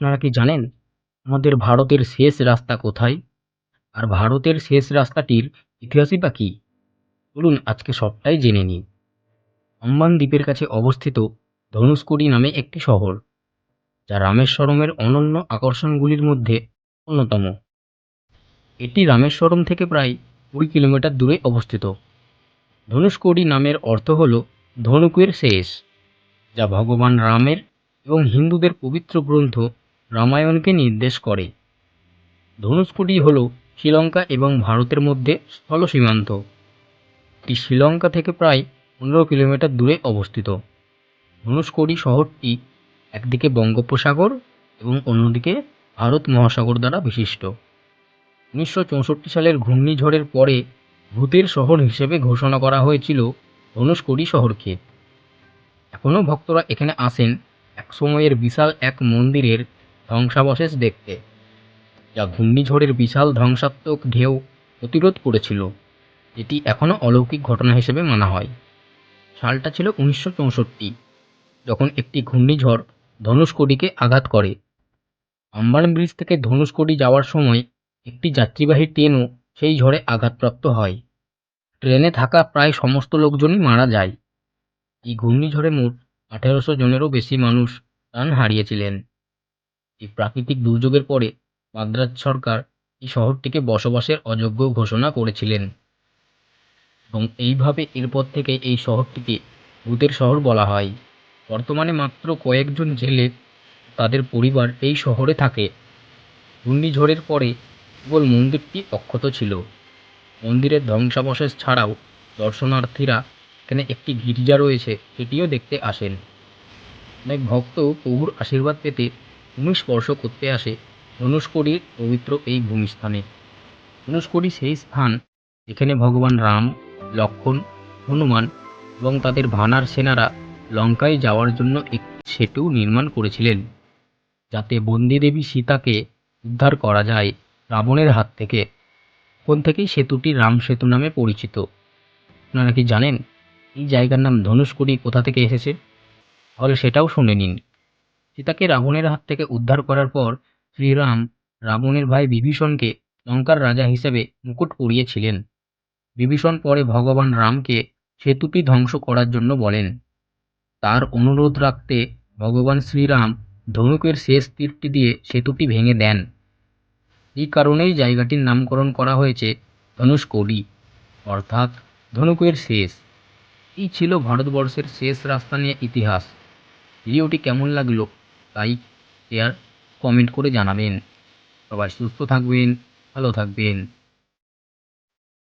আপনারা কি জানেন আমাদের ভারতের শেষ রাস্তা কোথায়? আর ভারতের শেষ রাস্তাটির ইতিহাসই বা কী? চলুন আজকে সবটাই জেনে নিই। আম্বান দ্বীপের কাছে অবস্থিত ধনুষকোডি নামে একটি শহর, যা রামেশ্বরমের অনন্য আকর্ষণগুলির মধ্যে অন্যতম। এটি রামেশ্বরম থেকে প্রায় কুড়ি কিলোমিটার দূরে অবস্থিত। ধনুষকোডি নামের অর্থ হল ধনুকের শেষ, যা ভগবান রামের এবং হিন্দুদের পবিত্র গ্রন্থ রামায়ণকে নির্দেশ করে। ধনুষকোডি হল শ্রীলঙ্কা এবং ভারতের মধ্যে স্থল সীমান্ত। এটি শ্রীলঙ্কা থেকে প্রায় পনেরো কিলোমিটার দূরে অবস্থিত। ধনুষকোডি শহরটি একদিকে বঙ্গোপসাগর এবং অন্যদিকে ভারত মহাসাগর দ্বারা বিশিষ্ট। উনিশশো চৌষট্টি সালের ঘূর্ণিঝড়ের পরে ভূতের শহর হিসেবে ঘোষণা করা হয়েছিল ধনুষকোডি শহরকে। এখনও ভক্তরা এখানে আসেন। এক সময়ের বিশাল এক মন্দিরের ধ্বংসাবশেষ দেখতে। যা ঘূর্ণিঝড়ের বিশাল ধ্বংসাত্মক ঢেউ প্রতিরোধ করেছিল এটি এখনও অলৌকিক ঘটনা হিসেবে মানা হয়। সালটা ছিল উনিশশো চৌষট্টি, যখন একটি ঘূর্ণিঝড় ধনুষকোডিকে আঘাত করে। আম্বান ব্রিজ থেকে ধনুষকোডি যাওয়ার সময় একটি যাত্রীবাহী ট্রেনও সেই ঝড়ে আঘাতপ্রাপ্ত হয়। ট্রেনে থাকা প্রায় সমস্ত লোকজনই মারা যায়। এই ঘূর্ণিঝড়ে মোট আঠেরোশো জনেরও বেশি মানুষ প্রাণ হারিয়েছিলেন। এই প্রাকৃতিক দুর্যোগের পরে মাদ্রাজ সরকার এই শহরটিকে বসবাসের অযোগ্য ঘোষণা করেছিলেন। এবং এইভাবে এরপর থেকে এই শহরটিকে ভূতের শহর বলা হয়। বর্তমানে মাত্র কয়েকজন জেলে তাদের পরিবার এই শহরে থাকে। ঘূর্ণিঝড়ের পরে কেবল মন্দিরটি অক্ষত ছিল। মন্দিরের ধ্বংসাবশেষ ছাড়াও দর্শনার্থীরা এখানে একটি গির্জা রয়েছে, সেটিও দেখতে আসেন। অনেক ভক্ত প্রভুর আশীর্বাদ পেতে ভূমি স্পর্শ করতে আসে ধনুষকোডির পবিত্র এই ভূমিস্থানে। ধনুষকোডি সেই স্থান যেখানে ভগবান রাম লক্ষ্মণ হনুমান এবং তাদের ভানার সেনারা লঙ্কায় যাওয়ার জন্য একটি সেতু নির্মাণ করেছিলেন, যাতে বন্দি দেবী সীতাকে উদ্ধার করা যায় রাবণের হাত থেকে। তখন থেকেই সেতুটি রাম সেতু নামে পরিচিত। আপনারা কি জানেন এই জায়গার নাম ধনুষকোডি কোথা থেকে এসেছে? তাহলে সেটাও শুনে নিন। সীতাকে রাবণের হাত থেকে উদ্ধার করার পর শ্রীরাম রাবণের ভাই বিভীষণকে লঙ্কার রাজা হিসেবে মুকুট পরিয়েছিলেন। বিভীষণ পরে ভগবান রামকে সেতুপি ধ্বংস করার জন্য বলেন। তার অনুরোধ রাখতে ভগবান শ্রীরাম ধনুকের শেষ তীরটি দিয়ে সেতুটি ভেঙে দেন। এই কারণেই জায়গাটির নামকরণ করা হয়েছে ধনুষকোডি, অর্থাৎ ধনুকের শেষ। এই ছিল ভারতবর্ষের শেষ রাস্তা নিয়ে ইতিহাস। ভিডিওটি কেমন লাগল লাইক শেয়ার কমেন্ট করে জানাবেন। সবাই সুস্থ থাকবেন ভালো থাকবেন।